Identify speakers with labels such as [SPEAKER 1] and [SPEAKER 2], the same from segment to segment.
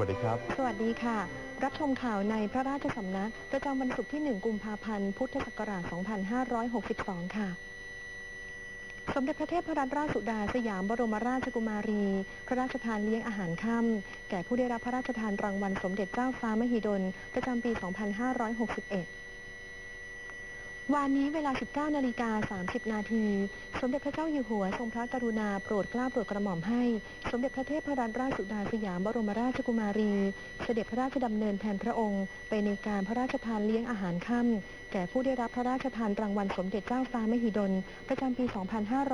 [SPEAKER 1] วัสดีครับ
[SPEAKER 2] สวัสดีค่ะ รับชมข่าวในพระราชสำนัก ประจำวันศุกร์ที่ 1 กุมภาพันธ์ พุทธศักราช 2562 ค่ะ สมเด็จพระเทพรัตนราชสุดาสยามบรมราชกุมารี พระราชทานเลี้ยงอาหารค่ำแก่ผู้ได้รับพระราชทานรางวัลสมเด็จเจ้าฟ้ามหิดล ประจำปี 2561 วานนี้เวลา 19 นาฬิกา 30 นาที สมเด็จพระเจ้าอยู่หัว ทรงพระกรุณาโปรดเกล้าโปรดกระหม่อมให้ สมเด็จพระเทพรัตนราชสุดาสยามบรมราชกุมารี เสด็จพระราชดำเนินแทนพระองค์ ไปในการพระราชทานเลี้ยงอาหารค่ำแก่ผู้ได้รับพระราชทานรางวัลสมเด็จเจ้าฟ้ามหิดล ประจำปี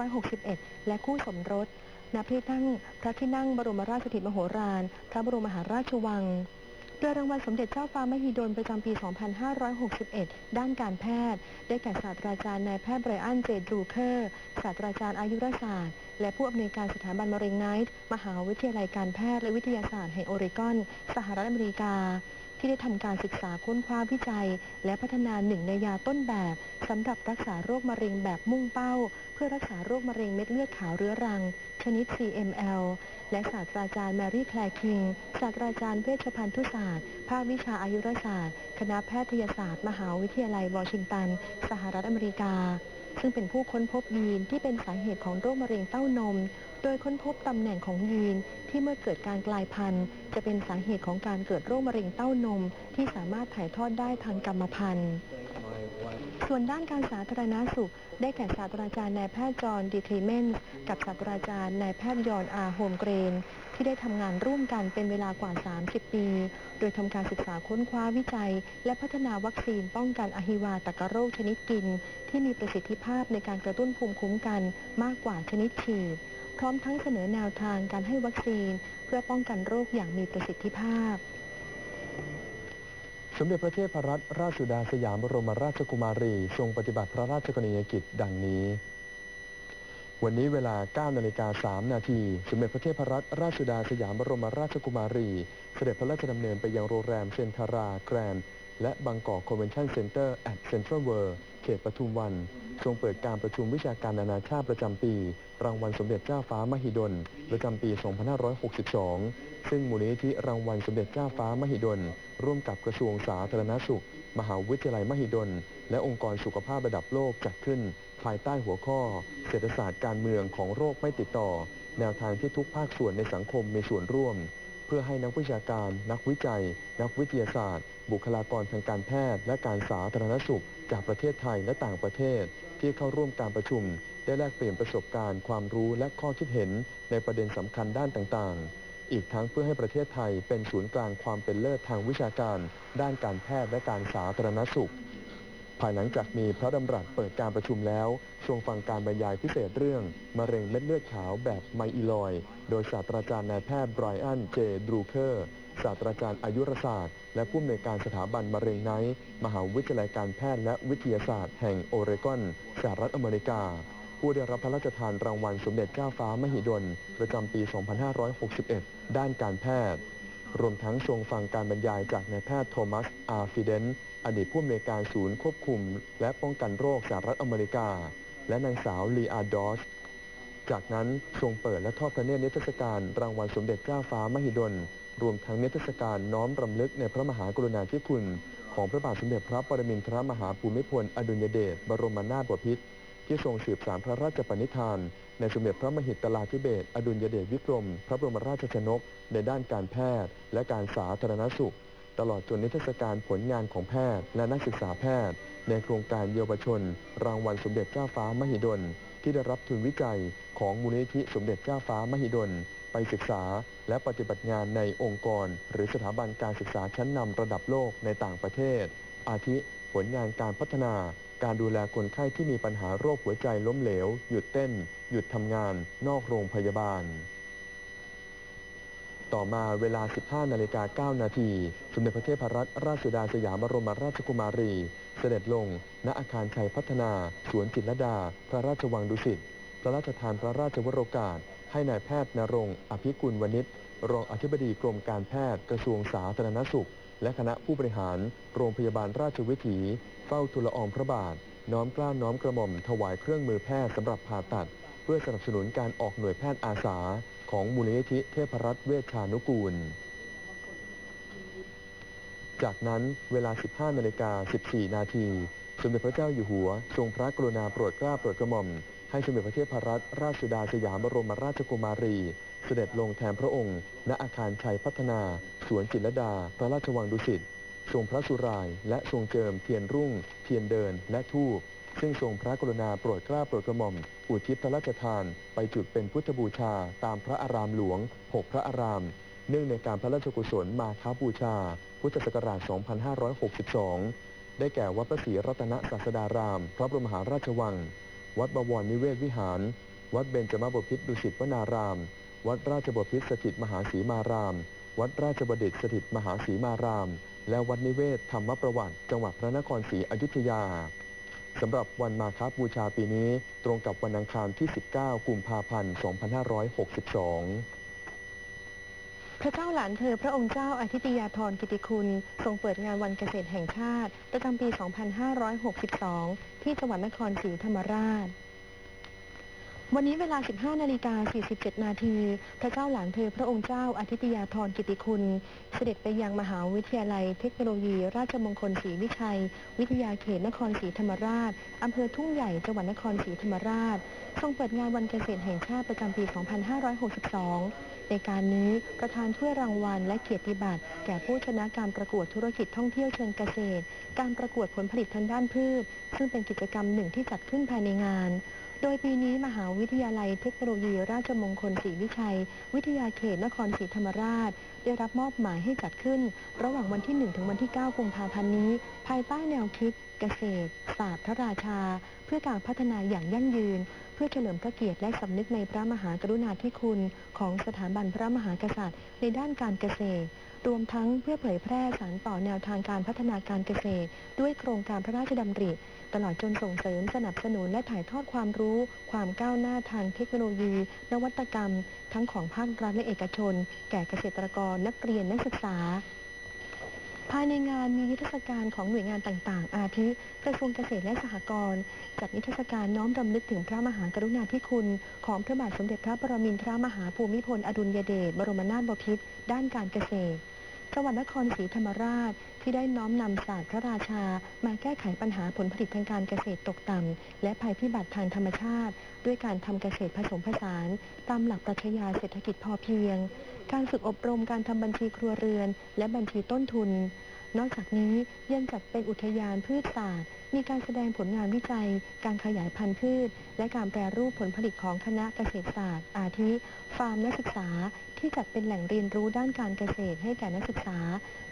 [SPEAKER 2] 2561 และคู่สมรสณที่ตั้งพระที่นั่งบรมราชสถิตมโหฬารพระบรมมหาราชวัง ดยรางวัลสมเด็จเจ้าฟ้ามหิดลประจำปี 2561 ด้านการแพทย์ ได้แก่ศาสตราจารย์นายแพทย์ไบรอัน เจดรูเคอร์ ศาสตราจารย์อายุรศาสตร์ และผู้อำนวยการสถาบันมะเร็งไนท์ มหาวิทยาลัยการแพทย์และวิทยาศาสตร์แห่งโอเรกอน สหรัฐอเมริกา ที่ได้ทำการศึกษาค้นคว้าวิจัย และพัฒนาหนึ่งในยาต้นแบบสำหรับรักษาโรคมะเร็งแบบมุ่งเป้า เพื่อรักษาโรคมะเร็งเม็ดเลือดขาวเรื้อรัง ชนิด CML และศาสตราจารย์แมรี่แคลร์คิงศาสตราจารย์เวชภัณฑุศาสตร์ภาควิชาอายุรศาสตร์ คณะแพทยศาสตร์ มหาวิทยาลัยวอชิงตัน สหรัฐอเมริกา ซึ่งเป็นผู้ค้นพบยีนที่เป็นสาเหตุของโรคมะเร็งเต้านม โดยค้นพบตำแหน่งของยีนที่เมื่อเกิดการกลายพันธุ์ จะเป็นสาเหตุของการเกิดโรคมะเร็งเต้านม ที่สามารถถ่ายทอดได้ทางกรรมพันธุ์ ส่วนด้านการสาธารณาสุข ได้แก่ศาสตราจารย์นายแพทย์จอห์นดีคลีเมนส์กับศาสตราจารย์นายแพทย์ยอนอาโฮมเกรน ที่ได้ทำงานร่วมกันเป็นเวลากว่า 30 ปี โดยทำการศึกษาค้นคว้าวิจัย และพัฒนาวัคซีนป้องกันอหิวาตกโรคชนิดกิน ที่มีประสิทธิภาพในการกระตุ้นภูมิคุ้มกันมากกว่าชนิดฉีด ร้อมทั้งเสนอแนวทางการให้วัคซีน เพื่อป้องกันโรคอย่างมีประสิทธิภาพ
[SPEAKER 1] สมเด็จพระเทพรัตนราชสุดาสยามบรมราชกุมารี ทรงปฏิบัติพระราชกรณียกิจดังนี้ วันนี้เวลา 9 นาฬิกา 3 นาที สมเด็จพระเทพรัตนราชสุดาสยามบรมราชกุมารี เสด็จพระราชดำเนินไปยังโรงแรมเซนทาราแกรนด์ และบางกอกคอนเวนชั่นเซ็นเตอร์แอดเซ็นทรัลเวิร์เขตปทุมวัน ทรงเปิดการประชุมวิชาการนานาชาติประจำปี รางวัลสมเด็จเจ้าฟ้ามหิดล ประจำปี 2562 ซึ่งมูลนิธิรางวัลสมเด็จเจ้าฟ้ามหิดล ร่วมกับกระทรวงสาธารณสุข มหาวิทยาลัยมหิดล และองค์กรสุขภาพระดับโลกจัดขึ้น ภายใต้หัวข้อ เศรษฐศาสตร์การเมืองของโรคไม่ติดต่อ แนวทางที่ทุกภาคส่วนในสังคมมีส่วนร่วม เพื่อให้นักวิชาการ นักวิจัย นักวิทยาศาสตร์ บุคลากรทางการแพทย์ และการสาธารณสุข จากประเทศไทยและต่างประเทศ ที่เข้าร่วมการประชุม ได้แลกเปลี่ยนประสบการณ์ ความรู้และข้อคิดเห็น ในประเด็นสำคัญด้านต่างๆ อีกทั้งเพื่อให้ประเทศไทยเป็นศูนย์กลางความเป็นเลิศทางวิชาการ ด้านการแพทย์และการสาธารณสุข ภายหลังจากมีพระดำรัสเปิดการประชุมแล้วทรงฟังการบรรยายพิเศษเรื่อง มะเร็งเม็ดเลือดขาวแบบไมอิลอยด์โดยศาสตราจารย์นายแพทย์ไบรอันเจดรูเคอร์ศาสตราจารย์อายุรศาสตร์ และผู้อำนวยการสถาบันมะเร็งไนท์มหาวิทยาลัยการแพทย์และวิทยาศาสตร์ แห่งโอเรกอนสหรัฐอเมริกา ผู้ได้รับพระราชทานรางวัลสมเด็จเจ้าฟ้ามหิดล ประจำปี 2561 ด้านการแพทย์ รวมทั้งทรงฟังการบรรยายจากนายแพทย์โทมัส อาร์ฟิเดนอดีตผู้อำนวยการศูนย์ควบคุม และป้องกันโรคสหรัฐอเมริกา และนางสาวลีอาดอส จากนั้นทรงเปิดและทอดพระเนตรนิทรรศการรางวัลสมเด็จเจ้าฟ้ามหิดล รวมทั้งนิทรรศการน้อมรำลึกในพระมหากรุณาธิคุณ ของพระบาทสมเด็จพระปรมินทรมหาภูมิพล อดุลยเดชบรมนาถบพิตร ที่ทรงสืบสานพระราชปณิธาน ในสมเด็จพระมหิดลาธิเบศอดุลยเดชวิกรม พระบรมราชชนก ในด้านการแพทย์ และการสาธารณสุข ตลอดจนนิทรรศการผลงานของแพทย์ และนักศึกษาแพทย์ ในโครงการเยาวชน รางวัลสมเด็จเจ้าฟ้ามหิดล ที่ได้รับทุนวิจัยของมูลนิธิสมเด็จเจ้าฟ้ามหิดล ไปศึกษา และปฏิบัติงานในองค์กร หรือสถาบันการศึกษาชั้นนำระดับโลกในต่างประเทศ อาทิผลงานการพัฒนา การดูแลคนไข้ที่มีปัญหาโรคหัวใจล้มเหลว หยุดเต้น หยุดทำงาน นอกโรงพยาบาล ต่อมาเวลา 15 นาฬิกา 9 นาที สมเด็จพระเทพรัตนราชสุดาสยามบรมราชกุมารี เสด็จลง ณ อาคารชัยพัฒนา สวนจิตรดา พระราชวังดุสิต พระราชทานพระราชวโรกาส ให้นายแพทย์นรงอภิกุลวณิชรองอธิบดีกรมการแพทย์กระทรวงสาธารณสุข และคณะผู้บริหารโรงพยาบาลราชวิถี เฝ้าทูลลอองพระบาท น้อมเกล้าน้อมกระหม่อมถวายเครื่องมือแพทย์สำหรับผ่าตัด เพื่อสนับสนุนการออกหน่วยแพทย์อาสา ของมูลนิธิเทพรัตน์เวชชานุกูล จากนั้นเวลา 15นาฬิกา14 นาทีสมเด็จพระเจ้าอยู่หัว ทรงพระกรุณาโปรดเกล้าโปรดกระหม่อม ให้สมเด็จพระเทพรัตนราชสุดาสยามบรมราชกุมารี เสด็จลงแทนพระองค์ ณอาคารชัยพัฒนา สวนจิตรดา พระราชวังดุสิตทรงพระสุราย และทรงเจิมเทียนรุ่ง เทียนเดินและทูปซึ่งทรงพระกรุณาโปรดเกล้าโปรดกระหม่อม อุทิศพระราชทาน ไปจุดเป็นพุทธบูชาตามพระอารามหลวง 6 พระอาราม เนื่องในการพระราชกุศลมาค้าบูชา พุทธศักราช 2562 ได้แก่วัดพระศรีรัตนศาสดาราม พระบรมหาราชวัง วัดบวรนิเวศวิหาร วัดเบญจมบพิตรดุสิตวนาราม วัดราชบพิตรสถิตมหาศีมาราม วัดราชบดิตสถิตมหาศีมาราม และวัดนิเวศธรรมประวัติ จังหวัดพระนครศรีอยุธยาสำหรับวันมาคบูชาปีนี้ ตรงกับวันอังคารที่ 19 กุมภาพันธ์ 2562
[SPEAKER 2] พระเจ้าหลานเธอพระองค์เจ้าอาทิตยาธรกิติคุณ ทรงเปิดงานวันเกษตรแห่งชาติ ประจำปี 2562 ที่จังหวัดนครศรีธรรมราช วันนี้เวลา 15 นาฬิกา 47 นาที พระเจ้าหลานเธอพระองค์เจ้าอาทิตยาธรกิติคุณ เสด็จไปยังมหาวิทยาลัยเทคโนโลยี ราชมงคลศรีวิชัย วิทยาเขตนครศรีธรรมราช อำเภอทุ่งใหญ่ จังหวัดนครศรีธรรมราช ทรงเปิดงานวันเกษตรแห่งชาติประจำปี 2562 ในการนี้ประธานถ้วยรางวัลและเกียรติบัตรแก่ผู้ชนะการประกวดธุรกิจท่องเที่ยวเชิงเกษตร การประกวดผลผลิตทางด้านพืช ซึ่งเป็นกิจกรรมหนึ่งที่จัดขึ้นภายในงาน ดยปีนี้มหาวิทยาลัยเทคโนโลยีราชมงคลศรีวิชัย วิทยาเขตนครศรีธรรมราช ได้รับมอบหมายให้จัดขึ้น ระหว่างวันที่ 1 ถึงวันที่ 9 กุมภาพันธ์นี้ ภายใต้แนวคิด เกษตร ศาสตร์พระราชา เพื่อการพัฒนาอย่างยั่งยืน เพื่อเฉลิมพระเกียรติและสำนึกในพระมหากรุณาธิคุณ ของสถาบันพระมหากษัตริย์ ในด้านการเกษตร รวมทั้งเพื่อเผยแพร่สานต่อแนวทางการพัฒนาการเกษตร ด้วยโครงการพระราชดำริ ตลอดจนส่งเสริมสนับสนุนและถ่ายทอดความรู้ ความก้าวหน้าทางเทคโนโลยี นวัตกรรม ทั้งของภาครัฐและเอกชน แก่เกษตรกรนักเรียนนักศึกษาภายในงานมีนิทรรศการของหน่วยงานต่างๆ อาทิกระทรวงเกษตรและสหกรณ์จัดนิทรรศการน้อมรำลึกถึงพระมหากรุณาธิคุณ ของพระบาทสมเด็จพระปรมินทรมหาภูมิพลอดุลยเดชบรมนาถบพิตรด้านการเกษตร จังหวัดนครศรีธรรมราช ที่ได้น้อมนำศาสตร์พระราชา มาแก้ไขปัญหาผลผลิตทางการเกษตรตกต่ำและภัยพิบัติทางธรรมชาติ ด้วยการทำเกษตรผสมผสาน ตามหลักปรัชญาเศรษฐกิจพอเพียง การฝึกอบรมการทำบัญชีครัวเรือน และบัญชีต้นทุน นอกจากนี้ยังจัดเป็นอุทยานพืชศาสตร์ มีการแสดงผลงานวิจัย การขยายพันธุ์พืช และการแปรรูปผลผลิตของคณะเกษตรศาสตร์ อาทิ ฟาร์มนักศึกษา ที่จัดเป็นแหล่งเรียนรู้ด้านการเกษตรให้แก่นักศึกษา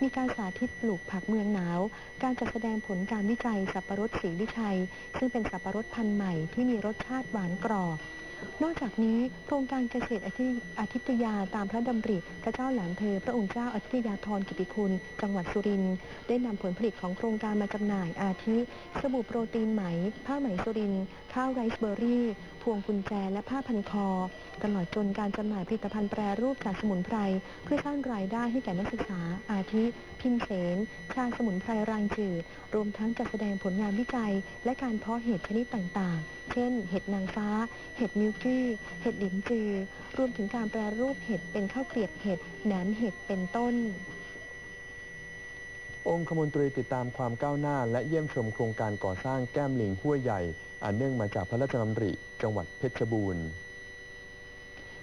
[SPEAKER 2] มีการสาธิตปลูกผักเมืองหนาว การจัดแสดงผลการวิจัยสับปะรดสีวิชัย ซึ่งเป็นสับปะรดพันธุ์ใหม่ที่มีรสชาติหวานกรอบนอกจากนี้โครงการเกษตรอาทิอาทิตยาตามพระดำริพระเจ้าหลานเธอ พระองค์เจ้าอาทิตยาธรกิติคุณ จังหวัดสุรินทร์ได้นำผลผลิตของโครงการมาจำหน่ายอาทิสบู่โปรตีนไหม ผ้าไหมสุริน ข้าวไรซ์เบอร์รี่ พวงกุญแจและผ้าพันคอ ตลอดจนการจำหน่ายผลิตภัณฑ์แปรรูปจากสมุนไพร เพื่อสร้างรายได้ให้แก่นักศึกษา อาทิ พิมเสน ชาสมุนไพรรางจืด รวมทั้งจัดแสดงผลงานวิจัย และการเพาะเห็ดชนิดต่างๆ เช่น เห็ดนางฟ้า เห็ดมิลกี้ เห็ดหลินจือ รวมถึงการแปรรูปเห็ดเป็นข้าวเกลียบเห็ดแหนมเห็ดเป็นต้น
[SPEAKER 1] องคมนตรีติดตามความก้าวหน้า และเยี่ยมชมโครงการก่อสร้างแก้มลิงห้วยใหญ่ อันเนื่องมาจากพระราชดำริ จังหวัดเพชรบูรณ์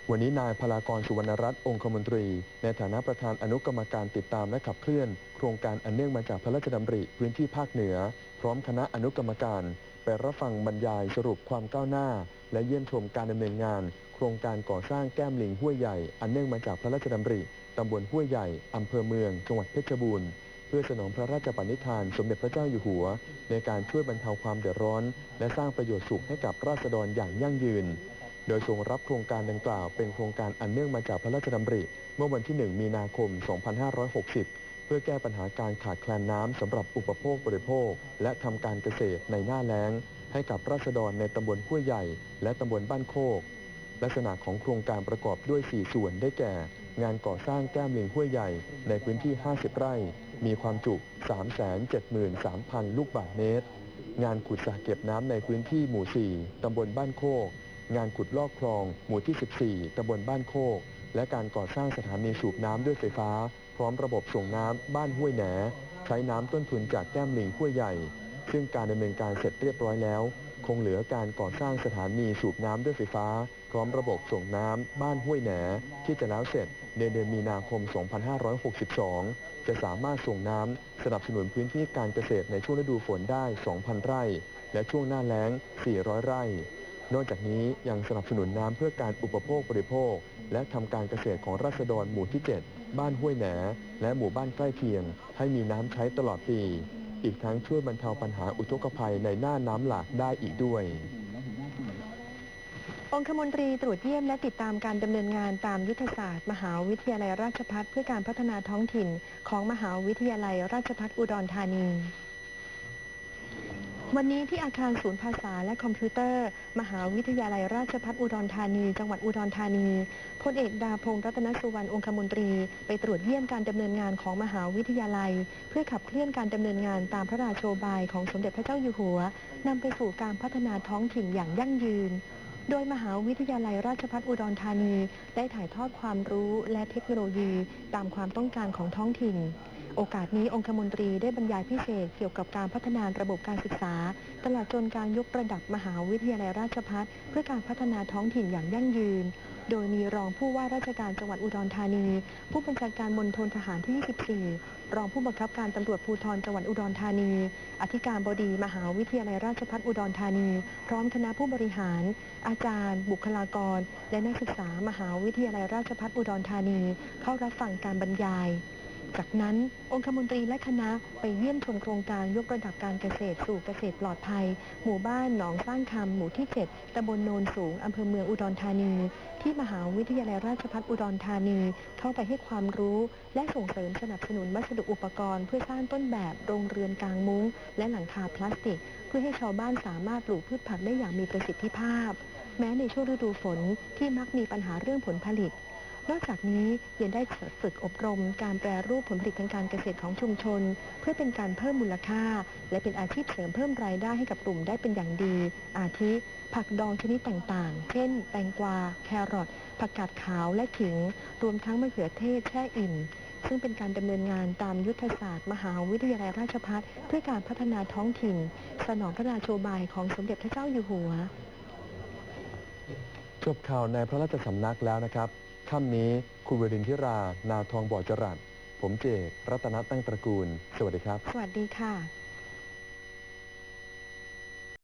[SPEAKER 1] วันนี้นายพลากรสุวรรณรัตน์องคมนตรี ในฐานะประธานอนุกรรมการติดตามและขับเคลื่อน โครงการอันเนื่องมาจากพระราชดำริพื้นที่ภาคเหนือ พร้อมคณะอนุกรรมการ ไปรับฟังบรรยายสรุปความก้าวหน้า และเยี่ยมชมการดำเนินงาน โครงการก่อสร้างแก้มลิงห้วยใหญ่ อันเนื่องมาจากพระราชดำริตำบลห้วยใหญ่อำเภอเมือง จังหวัดเพชรบูรณ์ เพื่อสนองพระราชปณิธานสมเด็จพระเจ้าอยู่หัว ในการช่วยบรรเทาความเดือดร้อน และสร้างประโยชน์สุขให้กับราษฎรอย่างยั่งยืน โดยทรงรับโครงการดังกล่าวเป็นโครงการอันเนื่องมาจากพระราชดำริ เมื่อวันที่ 1 มีนาคม 2560 เพื่อแก้ปัญหาการขาดแคลนน้ำสำหรับอุปโภคบริโภค และทำการเกษตรในหน้าแล้ง ให้กับราษฎรในตำบลห้วยใหญ่ และตำบลบ้านโคกลักษณะของโครงการประกอบด้วย 4 ส่วนได้แก่ งานก่อสร้างแก้มลิงห้วยใหญ่ในพื้นที่ 50 ไร่ มีความจุ 373,000 ลูกบาศก์เมตร งานขุดสระเก็บน้ำในพื้นที่หมู่ 4 ตำบลบ้านโคก งานขุดลอกคลองหมู่ที่ 14 ตำบลบ้านโคก และการก่อสร้างสถานีสูบน้ำด้วยไฟฟ้า พร้อมระบบส่งน้ำบ้านห้วยแหนใช้น้ำต้นทุนจากแก้มลิงห้วยใหญ่ ซึ่งการดำเนินการเสร็จเรียบร้อยแล้ว งเหลือการก่อสร้างสถานีสูบน้ำด้วยไฟฟ้า พร้อมระบบส่งน้ำบ้านห้วยแหนที่จะแล้วเสร็จในเดือนมีนาคม 2562 จะสามารถส่งน้ำสนับสนุนพื้นที่การเกษตรในช่วงฤดูฝนได้ 2,000 ไร่ และช่วงหน้าแล้ง 400 ไร่ นอกจากนี้ยังสนับสนุนน้ำเพื่อการอุปโภคบริโภค และทำการเกษตรของราษฎรหมู่ที่ 7 บ้านห้วยแหนและหมู่บ้านใกล้เคียง ให้มีน้ำใช้ตลอดปี อีกทั้งช่วยบรรเทาปัญหาอุทกภัยในหน้าน้ำหลากได้อีกด้วย
[SPEAKER 2] องคมนตรีตรวจเยี่ยมและติดตามการดำเนินงานตามยุทธศาสตร์ มหาวิทยาลัยราชพัฒเพื่อการพัฒนาท้องถิ่นของมหาวิทยาลัยราชพัฒอุดรธานี วันนี้ที่อาคารศูนย์ภาษาและคอมพิวเตอร์ มหาวิทยาลัยราชภัฏอุดรธานี จังหวัดอุดรธานีพลเอกดาพงศ์รัตนสุวรรณองคมนตรี ไปตรวจเยี่ยมการดำเนินงานของมหาวิทยาลัย เพื่อขับเคลื่อนการดำเนินงานตามพระราโชบายของสมเด็จพระเจ้าอยู่หัวนำไปสู่การพัฒนาท้องถิ่นอย่างยั่งยืน โดยมหาวิทยาลัยราชภัฏอุดรธานี ได้ถ่ายทอดความรู้และเทคโนโลยี ตามความต้องการของท้องถิ่น โอกาสนี้องคมนตรีได้บรรยายพิเศษเกี่ยวกับการพัฒนาระบบการศึกษา ตลอดจนการยกระดับมหาวิทยาลัยราชภัฏเพื่อการพัฒนาท้องถิ่นอย่างยั่งยืน โดยมีรองผู้ว่าราชการจังหวัดอุดรธานี ผู้บัญชาการมณฑลทหารที่ 24 รองผู้บังคับการตำรวจภูธรจังหวัดอุดรธานี อธิการบดีมหาวิทยาลัยราชภัฏอุดรธานี พร้อมคณะผู้บริหาร อาจารย์ บุคลากร และนักศึกษามหาวิทยาลัยราชภัฏอุดรธานี เข้ารับฟังการบรรยาย จากนั้นองคมนตรีและคณะไปเยี่ยมชมโครงการยกระดับการเกษตรสู่เกษตรปลอดภัย หมู่บ้านหนองสร้างคำหมู่ที่ 7ตำบลโนนสูงอำเภอเมืองอุดรธานี ที่มหาวิทยาลัยราชภัฏอุดรธานี เข้าไปให้ความรู้ และส่งเสริมสนับสนุนวัสดุอุปกรณ์ เพื่อสร้างต้นแบบโรงเรือนกลางมุ้ง และหลังคาพลาสติก เพื่อให้ชาวบ้านสามารถปลูกพืชผักได้อย่างมีประสิทธิภาพ แม้ในช่วงฤดูฝนที่มักมีปัญหาเรื่องผลผลิต นอกจากนี้ยังได้ฝึกอบรมการแปรรูปผลผลิตทางการเกษตรของชุมชน เพื่อเป็นการเพิ่มมูลค่า และเป็นอาชีพเสริมเพิ่มรายได้ให้กับกลุ่มได้เป็นอย่างดี อาทิ ผักดองชนิดต่างๆ เช่น แตงกวา แครอทผักกาดขาวและขิง รวมทั้งมะเขือเทศแช่อิ่มซึ่งเป็นการดำเนินงานตามยุทธศาสตร์ มหาวิทยาลัยราชภัฏเพื่อการพัฒนาท้องถิ่น สนองพระราโชบายของสมเด็จพระเจ้าอยู่หัว
[SPEAKER 1] จบข่าวในพระราชสำนักแล้วนะครับ ค่ำนี้คุณวรินทิรา นาทองบ่อจรัสผมเจกรัตนตั้งตระกูล สวัสดีครับ
[SPEAKER 2] สวัสดีค่ะ